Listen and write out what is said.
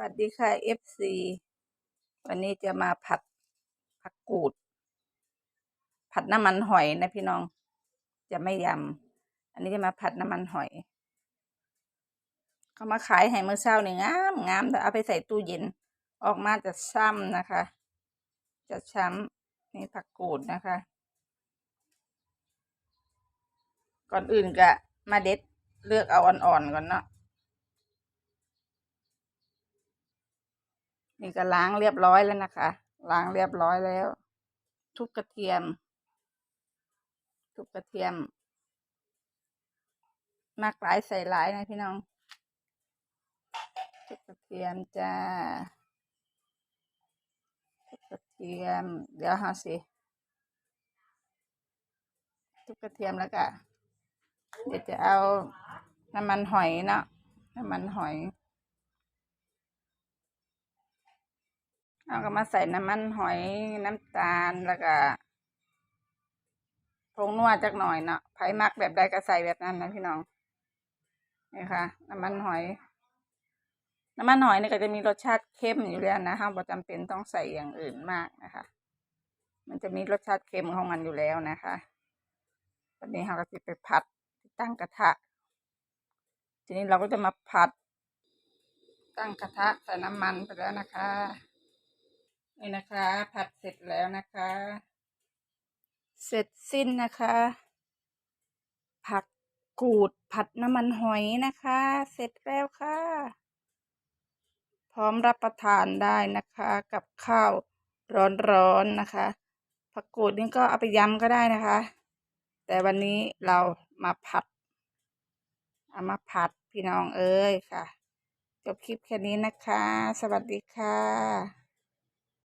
วัสดีค่ะ FC วันนี้จะมาผัดผักกูด ผัดน้ำมันหอยนะพี่น้อง จะไม่ยำ อันนี้จะมาผัดน้ำมันหอย เขามาขายให้เมื่อเช้านี่งามงามแต่เอาไปใส่ตู้เย็น ออกมาจะซ้ำนะคะ จะช้ำนี่ผักกูดนะคะ ก่อนอื่นก็มาเด็ดเลือกเอาอ่อนๆก่อนเนาะ นี่ก็ล้างเรียบร้อยแล้วนะคะ ล้างเรียบร้อยแล้ว ทุบกระเทียม ทุบกระเทียมมากหลายใส่หลายนะพี่น้อง ทุบกระเทียมจ้า ทุบกระเทียม เดี๋ยวหาสิ ทุบกระเทียมแล้วก็เดี๋ยวจะเอาน้ำมันหอยเนาะน้ำมันหอย เอาก็มาใส่น้ำมันหอยน้ำตาลแล้วก็ผงนัวจักหน่อยเนาะไผ่มักแบบใดก็ใส่แบบนั้นนะพี่น้องนี่ค่ะ น้ำมันหอย น้ำมันหอยนี่ก็จะมีรสชาติเข้มอยู่แล้วนะฮะบ่จำเป็นต้องใส่อย่างอื่นมากนะคะ มันจะมีรสชาติเค็มของมันอยู่แล้วนะคะวันนี้เราก็จะไปผัดตั้งกระทะ ทีนี้เราก็จะมาผัด ตั้งกระทะใส่น้ำมันไปแล้วนะคะ นี่นะคะ ผัดเสร็จแล้วนะคะ เสร็จสิ้นนะคะ ผักกูดผัดน้ำมันหอยนะคะ เสร็จแล้วค่ะ พร้อมรับประทานได้นะคะ กับข้าวร้อนๆนะคะ ผักกูดนี่ก็เอาไปยำก็ได้นะคะ แต่วันนี้เรามาผัดเอามาผัดพี่น้องเอ้ยค่ะ จบคลิปแค่นี้นะคะ สวัสดีค่ะ